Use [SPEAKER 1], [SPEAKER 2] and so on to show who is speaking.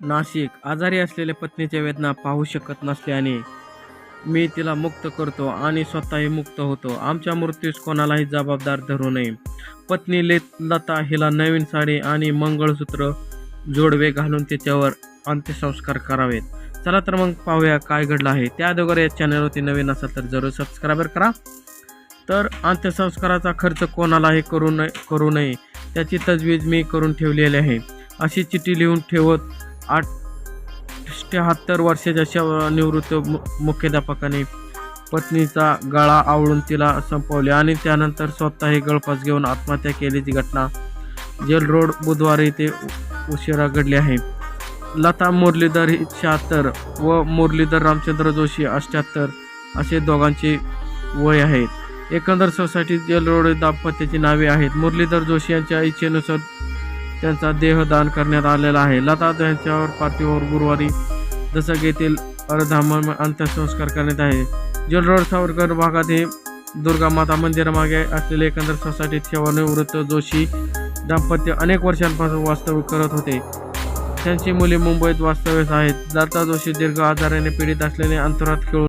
[SPEAKER 1] नाशिक आजारी असलेल्या पत्नीच्या वेदना पाहू शकत नसल्याने मी तिला मुक्त करतो आणि स्वतःही मुक्त होतो. आमच्या मृत्यूस कोणालाही जबाबदार धरू नये. पत्नी ले लता हिला नवीन साडी आणि मंगळसूत्र जोडवे घालून तिच्यावर अंत्यसंस्कार करावेत. चला तर मग पाहूया काय घडलं आहे. त्या अगोदर या चॅनलवरती नवीन असाल तर जरूर सबस्क्राईबर करा. तर अंत्यसंस्काराचा खर्च कोणालाही करू नये करू नये. त्याची तजवीज मी करून ठेवलेली आहे. अशी चिठ्ठी लिहून ठेवत आठ अठ्याहत्तर वर्षाच्या शव निवृत्त मु मुख्याध्यापकाने पत्नीचा गळा आवळून तिला संपवले आणि त्यानंतर स्वतःही गळफास घेऊन आत्महत्या केल्याची घटना जेल रोड बुधवारी ते उशिरा घडली आहे. लता मुरलीधर ही शहात्तर व मुरलीधर रामचंद्र जोशी अष्ट्याहत्तर असे दोघांचे वय आहेत. एकंदर सोसायटी जेल रोड दाम्पत्याची नावे आहेत. मुरलीधर जोशी यांच्या इच्छेनुसार त्यांचा देहदान करण्यात आलेला आहे. लता यांच्यावर पार्थिवावर गुरुवारी दसक येथील अर्धाम अंत्यसंस्कार करण्यात आहे. जेल रोड सावरकर भागात हे दुर्गा माता मंदिरामागे असलेले एकंदर सोसायटीत सेवानिवृत्त जोशी दाम्पत्य अनेक वर्षांपासून वास्तव्य करत होते. त्यांची मुले मुंबईत वास्तव्यास आहेत. लता जोशी दीर्घ आजाराने पीडित असल्याने अंतरात खेळून